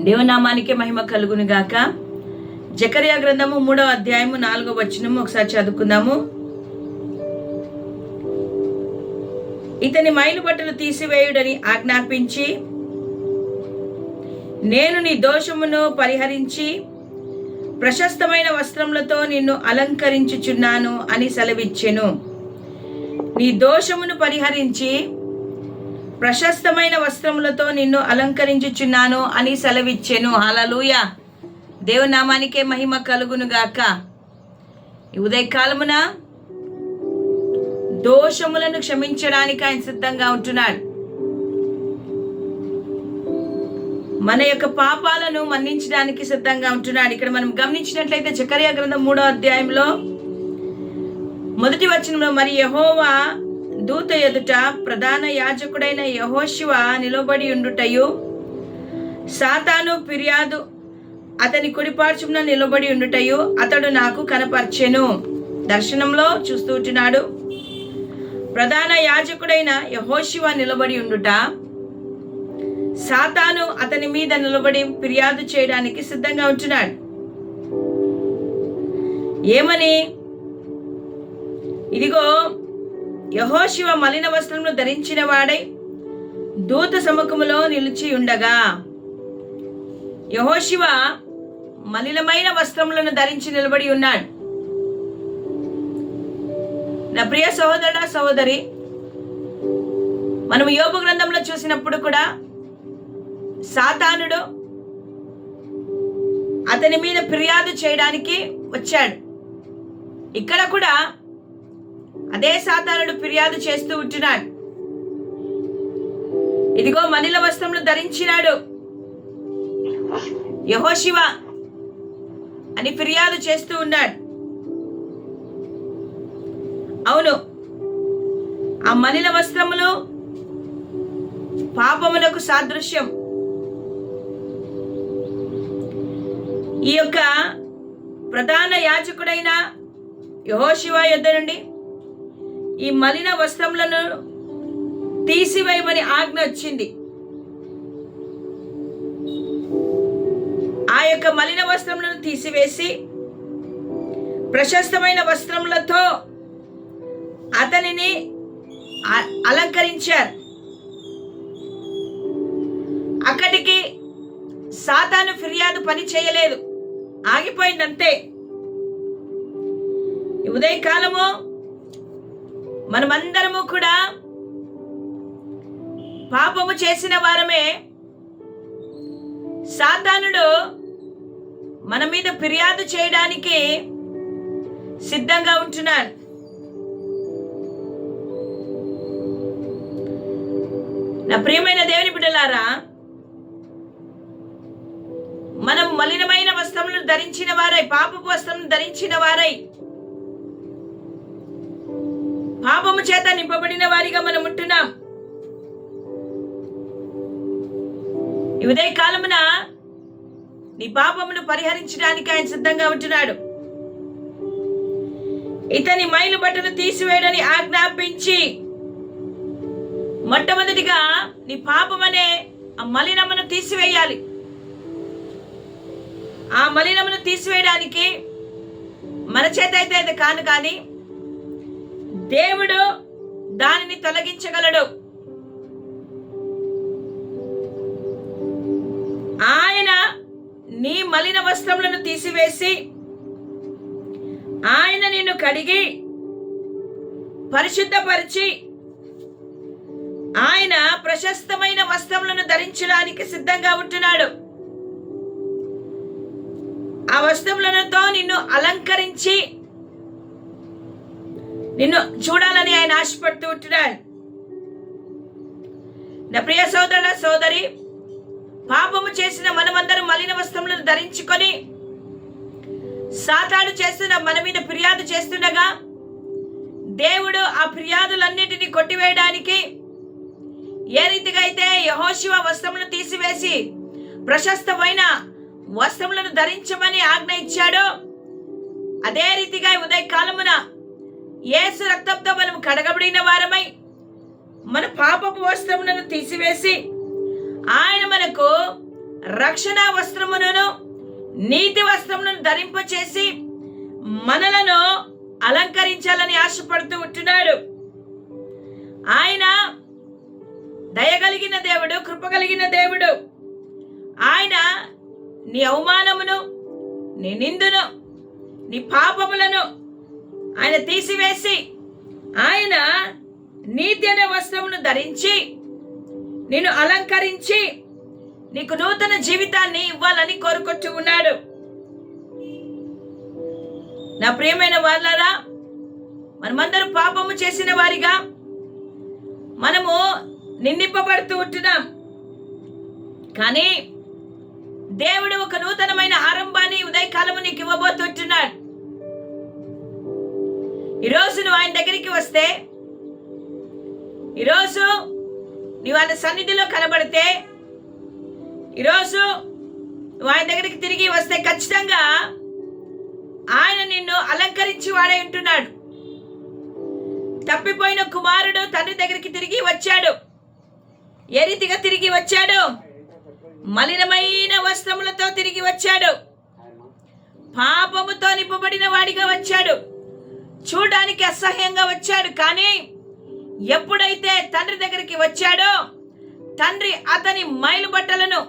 దేవనామానికే మహిమ కలుగును గాక. జకర్యా గ్రంథము మూడవ అధ్యాయము నాలుగో వచనము ఒకసారి చదువుకుందాము. ఇతని మైలు బట్టలు తీసివేయుడని ఆజ్ఞాపించి నేను నీ దోషమును పరిహరించి ప్రశస్తమైన వస్త్రములతో నిన్ను అలంకరించుచున్నాను అని సెలవిచ్చెను. నీ దోషమును పరిహరించి ప్రశస్తమైన వస్త్రములతో నిన్ను అలంకరించుచున్నాను అని సెలవిచ్చెను. హలలుయ దేవునామానికే మహిమ కలుగును గాక ఉదయకాలమున దోషములను క్షమించడానికి ఆయన సిద్ధంగా ఉంటున్నాడు. మన యొక్క పాపాలను మన్నించడానికి సిద్ధంగా ఉంటున్నాడు. ఇక్కడ మనం గమనించినట్లయితే చకర్య గ్రంథం మూడో అధ్యాయంలో మొదటి వచనంలో మరి యహోవా దూత ఎదుట ప్రధాన యాజకుడైన యహోశివ నిలబడి ఉండుటయు సాతాను ఫిర్యాదు అతని కుడిపార్చున నిలబడి ఉండుటయు అతడు నాకు కనపర్చెను. దర్శనంలో చూస్తూ ప్రధాన యాజకుడైన యహోశివ నిలబడి ఉండుట సాతాను అతని మీద నిలబడి ఫిర్యాదు చేయడానికి సిద్ధంగా ఉంటున్నాడు. ఏమని? ఇదిగో యహోశివ మలిన వస్త్రములు ధరించిన వాడై దూత సముఖములో నిలిచి ఉండగా యహోశివ మలినమైన వస్త్రములను ధరించి నిలబడి ఉన్నాడు. నా ప్రియ సహోదరుడ సహోదరి మనం యోగ గ్రంథంలో చూసినప్పుడు కూడా సాతానుడు అతని మీద ఫిర్యాదు చేయడానికి వచ్చాడు. ఇక్కడ కూడా అదే సాతానుడు ఫిర్యాదు చేస్తూ ఉంటున్నాడు. ఇదిగో మనిల వస్త్రములు ధరించినాడు. యహోశివ అని ఫిర్యాదు చేస్తూ ఉన్నాడు. అవును ఆ మనిల వస్త్రములు పాపములకు సాదృశ్యం. ఈ యొక్క ప్రధాన యాచకుడైన యహోశివ యుద్ధ నుండి ఈ మలిన వస్త్రములను తీసివేయమని ఆజ్ఞ వచ్చింది. ఆ యొక్క మలిన వస్త్రములను తీసివేసి ప్రశస్తమైన వస్త్రములతో అతనిని అలంకరించారు. అక్కడికి సాతాను ఫిర్యాదు పని చేయలేదు. ఆగిపోయిందంతే. ఉదయకాలము మనమందరము కూడా పాపము చేసిన వారమే. సాతానుడు మన మీద ఫిర్యాదు చేయడానికి సిద్ధంగా ఉంటున్నాడు. నా ప్రియమైన దేవుని బిడ్డలారా మనం మలినమైన వస్త్రములను ధరించిన వారై పాపపు వస్త్రములు ధరించిన వారై పాపము చేత నింపబడిన వారిగా మనం ఉంటున్నాం. ఈ ఉదయ కాలమున నీ పాపమును పరిహరించడానికి ఆయన సిద్ధంగా ఉంటున్నాడు. ఇతని మైలు బట్టలు తీసివేయడని ఆజ్ఞాపించి మొట్టమొదటిగా నీ పాపమనే ఆ మలినమును తీసివేయాలి. ఆ మలినమును తీసివేయడానికి మన చేత అయితే అది కాను కానీ దేవుడు దానిని తొలగించగలడు. ఆయన నీ మలిన వస్త్రములను తీసివేసి ఆయన నిన్ను కడిగి పరిశుద్ధపరిచి ఆయన ప్రశస్తమైన వస్త్రములను ధరించడానికి సిద్ధంగా ఉంటున్నాడు. ఆ వస్త్రములతో నిన్ను అలంకరించి నిన్ను చూడాలని ఆయన ఆశపడుతూ ఉంటున్నాడు. నా ప్రియ సోదరుడ సోదరి పాపము చేసిన మనమందరం మలిన వస్త్రములను ధరించుకొని సాతాడు చేస్తున్న మన మీద ఫిర్యాదు చేస్తుండగా దేవుడు ఆ ఫిర్యాదులన్నిటినీ కొట్టివేయడానికి ఏ రీతిగా అయితే యహోశివ వస్త్రములను తీసివేసి ప్రశస్తమైన వస్త్రములను ధరించమని ఆజ్ఞ ఇచ్చాడో అదే రీతిగా ఉదయ కాలమున ఏసు రక్తంతో మనం కడగబడిన వారమై మన పాపపు వస్త్రములను తీసివేసి ఆయన మనకు రక్షణ వస్త్రములను నీతి వస్త్రములను ధరింపచేసి మనలను అలంకరించాలని ఆశపడుతూ ఉంటున్నాడు. ఆయన దయగలిగిన దేవుడు కృప కలిగిన దేవుడు. ఆయన నీ అవమానమును నీ నిందును నీ పాపములను ఆయన తీసివేసి ఆయన నీతి అనే వస్త్రమును ధరించి నిన్ను అలంకరించి నీకు నూతన జీవితాన్ని ఇవ్వాలని కోరుకుంటూ ఉన్నాడు. నా ప్రియమైన వాళ్ళరా మనమందరూ పాపము చేసిన వారిగా మనము నిందింపబడుతూ ఉంటున్నాం. కానీ దేవుడు ఒక నూతనమైన ఆరంభాన్ని ఉదయకాలము నీకు ఇవ్వబోతుంటున్నాడు ఈరోజు నువ్వు ఆయన దగ్గరికి వస్తే ఈరోజు నువ్వు ఆయన సన్నిధిలో కనబడితే ఈరోజు నువ్వు ఆయన దగ్గరికి తిరిగి వస్తే ఖచ్చితంగా ఆయన నిన్ను అలంకరించి వాడే ఉంటున్నాడు. తప్పిపోయిన కుమారుడు తండ్రి దగ్గరికి తిరిగి వచ్చాడు. ఏ రీతిగా తిరిగి వచ్చాడు? మలినమైన వస్త్రములతో తిరిగి వచ్చాడు. పాపముతో నింపబడిన వాడిగా వచ్చాడు. చూడడానికి అసహ్యంగా వచ్చాడు కానీ ఎప్పుడైతే తండ్రి దగ్గరికి వచ్చాడో తండ్రి అతని మైలు బట్టలను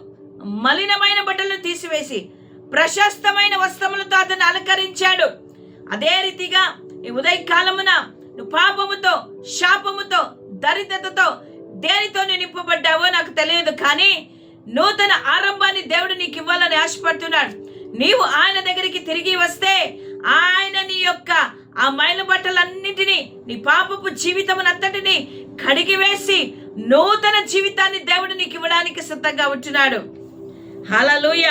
మలినమైన బట్టలను తీసివేసి ప్రశస్తమైన వస్త్రములతో అతను అలంకరించాడు. అదే రీతిగా ఈ ఉదయకాలమున నువ్వు పాపముతో శాపముతో దరిద్రతతో దేనితో నింపబడ్డావో నాకు తెలియదు కానీ నూతన ఆరంభాన్ని దేవుడు నీకు ఇవ్వాలని ఆశపడుతున్నాడు. నీవు ఆయన దగ్గరికి తిరిగి వస్తే ఆయన నీ యొక్క ఆ మైలు బట్టలన్నింటినీ నీ పాపపు జీవితమునంతటిని కడిగివేసి నూతన జీవితాన్ని దేవుడు నీకు ఇవ్వడానికి సిద్ధంగా ఉంటున్నాడు. హలలుయ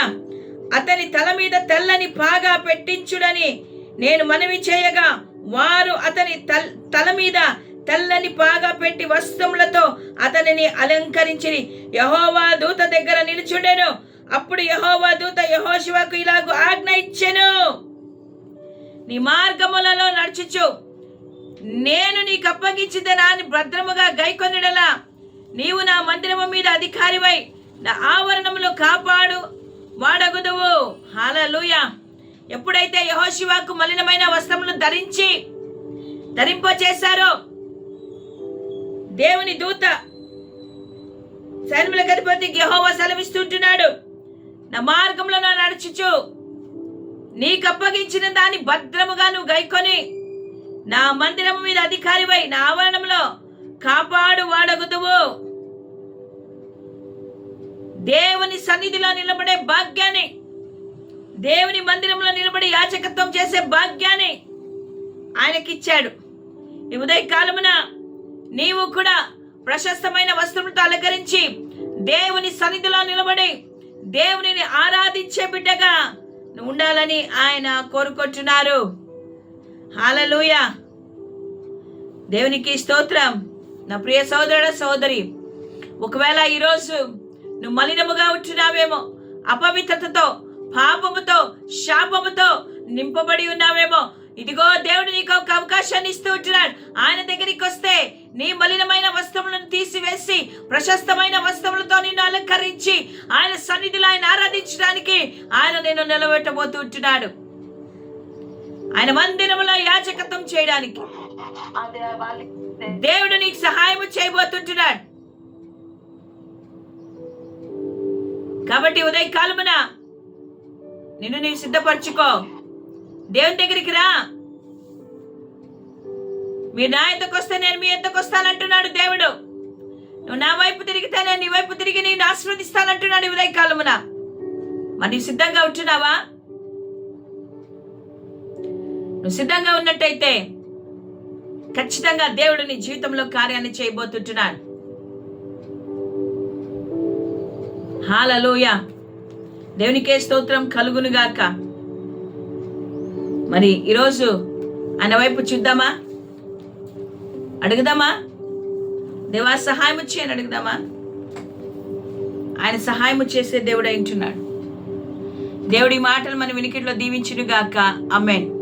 అతని తల మీద తెల్లని పాగా పెట్టించుడని నేను మనవి చేయగా వారు అతని తల్- తల మీద తెల్లని పాగా పెట్టి వస్త్రములతో అతనిని అలంకరించి యహోవా దూత దగ్గర నిలుచుండెను. అప్పుడు యహోవా దూత యహోశివకు ఇలాగూ ఆజ్ఞ ఇచ్చెను. నీ మార్గములలో నడుచుచు. నేను నీకు అప్పగించిన నాని భద్రముగా గైకొనిడలా. నీవు నా మందిరము మీద అధికారివై నా ఆవరణములు కాపాడు వాడగుదువు. హాలూయ ఎప్పుడైతే యహోశివాకు మలినమైన వస్త్రములు ధరించి ధరింప చేశారో దేవుని దూత సైన్యులకు అధిపతి యెహోవా సెలవిస్తుంటున్నాడు నా మార్గంలో నా నడుచుచు. నీకు అప్పగించిన దాన్ని భద్రముగా నువ్వు గైకొని నా మందిరము మీద అధికారివై నా ఆవరణంలో కాపాడు వాడగుదువు. దేవుని సన్నిధిలో నిలబడే భాగ్యాన్ని దేవుని మందిరంలో నిలబడి యాచకత్వం చేసే భాగ్యాన్ని ఆయనకిచ్చాడు. ఈ ఉదయ కాలమున నీవు కూడా ప్రశస్తమైన వస్త్రములతో అలంకరించి దేవుని సన్నిధిలో నిలబడి దేవునిని ఆరాధించే బిడ్డగా ఉండాలని ఆయన కోరుకొచ్చున్నారు హాలలుయ దేవునికి స్తోత్రం. నా ప్రియ సోదరుడ సోదరి ఒకవేళ ఈరోజు నువ్వు మలినముగా ఉంటున్నావేమో అపవిత్రతతో పాపముతో శాపముతో నింపబడి ఉన్నావేమో ఇదిగో దేవుడు నీకు ఒక అవకాశాన్ని ఇస్తూ ఉంటున్నాడు. ఆయన దగ్గరికి వస్తే నీ మలినమైన వస్త్రములను తీసివేసి ప్రశస్తమైన వస్త్రములతో నిన్ను అలంకరించి ఆయన సన్నిధిలో ఆయన ఆరాధించడానికి ఆయన నిన్ను నిలబెట్టబోతూ ఉంటున్నాడు. ఆయన మందిరములో యాచకత్వం చేయడానికి. దేవుడు నీకు సహాయం చేయబోతుంటున్నాడు. కాబట్టి ఉదయ కాలమున నిన్ను నీవు సిద్ధపరచుకో. దేవుని దగ్గరికి రా. మీరు నా ఎంతకు వస్తే నేను మీ ఎంతకు వస్తానంటున్నాడు దేవుడు. నువ్వు నా వైపు తిరిగితే నేను నీ వైపు తిరిగి నేను ఆశీర్వదిస్తానంటున్నాడు ఉదయ కాలమున. మరి నీవు సిద్ధంగా ఉంటున్నావా? నువ్వు సిద్ధంగా ఉన్నట్టయితే ఖచ్చితంగా దేవుడు నీ జీవితంలో కార్యాన్ని చేయబోతుంటున్నాడు. హాలలోయ. దేవునికే స్తోత్రం కలుగునుగాక. మరి ఈరోజు ఆయన వైపు చూద్దామా? అడుగుదామా? దేవా సహాయం చేయని అడుగుదామా? ఆయన సహాయం చేసే దేవుడు ఉంటున్నాడు. దేవుడి మాటలు మన వినికిట్లో దీవించునుగాక. అమ్మేన్